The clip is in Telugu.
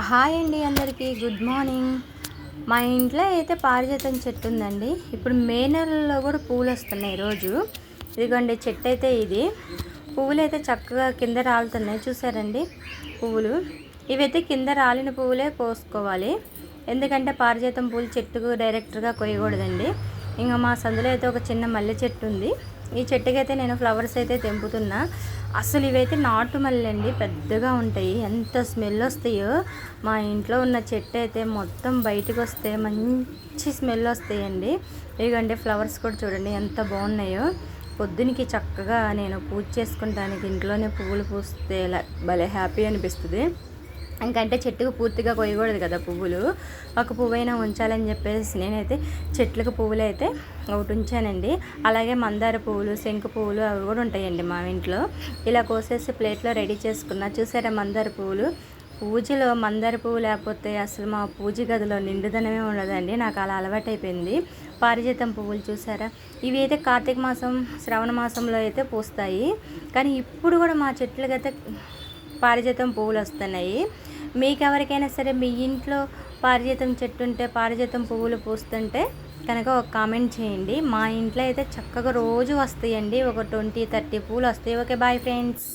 హాయ్ అండి అందరికీ. Good morning. మా ఇంట్లో అయితే పారిజాతం చెట్టు ఉందండి. ఇప్పుడు మే నెలలో కూడా పూలు వస్తున్నాయి రోజు ఇదిగోండి చెట్టు అయితే ఇది. పువ్వులు అయితే చక్కగా కింద రాలుతున్నాయి. చూసారండి? పువ్వులు. ఇవైతే కింద రాలిన పువ్వులే కోసుకోవాలి. ఎందుకంటే పారిజాతం పూలు చెట్టుకు డైరెక్ట్గా కొయ్యకూడదండి. ఇంకా మా సందులో అయితే ఒక చిన్న మల్లె చెట్టు ఉంది. ఈ చెట్టుకి అయితే నేను ఫ్లవర్స్ అయితే తెంపుతున్నా. అసలు ఇవైతే నాటు మల్లె అండి పెద్దగా ఉంటాయి. ఎంత స్మెల్ వస్తాయో. మా ఇంట్లో ఉన్న చెట్టు అయితే మొత్తం బయటకు వస్తే మంచి స్మెల్ వస్తాయండి. ఇదిగండి ఫ్లవర్స్ కూడా చూడండి ఎంత బాగున్నాయో. పొద్దునికి చక్కగా నేను పూజ చేసుకుంటానికి ఇంట్లోనే పువ్వులు పూస్తే భలే హ్యాపీ అనిపిస్తుంది. ఇంకంటే చెట్టుకు పూర్తిగా కొయ్యకూడదు కదా పువ్వులు. ఒక పువ్వైనా ఉంచాలని చెప్పేసి నేనైతే చెట్లకు పువ్వులు అయితే ఒకటి ఉంచానండి. అలాగే మందార పువ్వులు శంకు పువ్వులు అవి కూడా ఉంటాయండి మా ఇంట్లో. ఇలా కోసేసి ప్లేట్లో రెడీ చేసుకున్నా. చూసారా మందార పువ్వులు? పూజలో మందార పువ్వు లేకపోతే అసలు మా పూజ గదిలో నిండుదనమే ఉండదండి. నాకు అలా అలవాటైపోయింది. పారిజాతం పువ్వులు చూసారా? ఇవి అయితే కార్తీక మాసం శ్రవణ మాసంలో అయితే పూస్తాయి. కానీ ఇప్పుడు కూడా మా చెట్లకైతే పారిజాతం పువ్వులు వస్తున్నాయి. మీకు ఎవరికైనా సరే మీ ఇంట్లో పారిజాతం చెట్టు ఉంటే పారిజాతం పువ్వులు పూస్తుంటే కనుక ఒక కామెంట్ చేయండి. మా ఇంట్లో అయితే చక్కగా రోజు వస్తాయండి. ఒక ట్వంటీ థర్టీ పూలు వస్తాయి. Okay bye friends